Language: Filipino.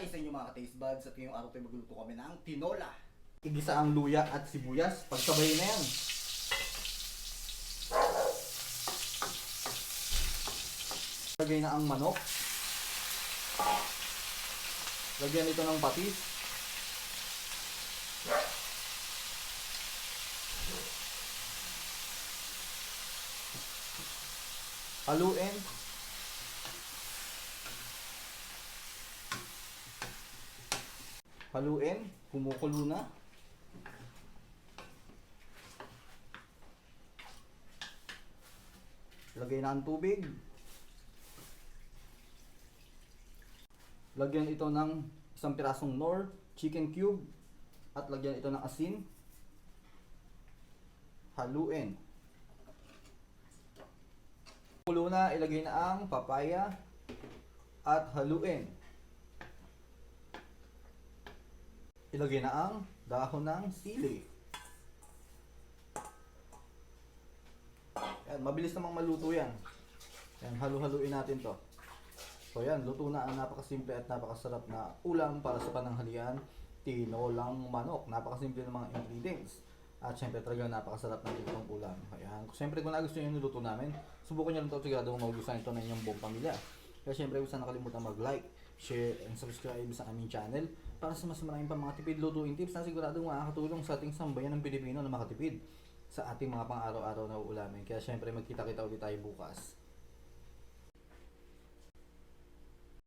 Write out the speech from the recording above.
Hi sa inyo mga ka-taste buds at ngayong araw tayo magluluto kami ng tinola. Igisa ang luya at sibuyas, pagsabay na yan. Lagay na ang manok. Lagyan ito ng patis. Haluin. Haluin. Kumukulo na. Lagay na ang tubig. Lagyan ito ng isang pirasong nor, chicken cube, at lagyan ito ng asin. Haluin. Kulo na, ilagay na ang papaya at haluin. Ilagay na ang dahon ng sili. Yan, mabilis namang maluto yan. Yan, halu-haluin natin to. So yan, luto na ang napakasimple at napakasarap na ulam para sa pananghalian. Tinolang manok. Napakasimple ng mga ingredients. At syempre talaga napakasarap ng lutong ulam. Ayan. Siyempre kung nagustuhan yung luto namin, subukan nyo lang ito sigurado kung magugustuhan ito ng inyong buong pamilya. Kaya syempre huwag sana nakalimutan mag-like, share, and subscribe sa aming channel para sa mas maraming pa mga tipid lutuin tips na siguradong makakatulong sa ating sambayan ng Pilipino na makatipid sa ating mga pang-araw-araw na uulamin. Kaya syempre magkita-kita ulit tayo bukas.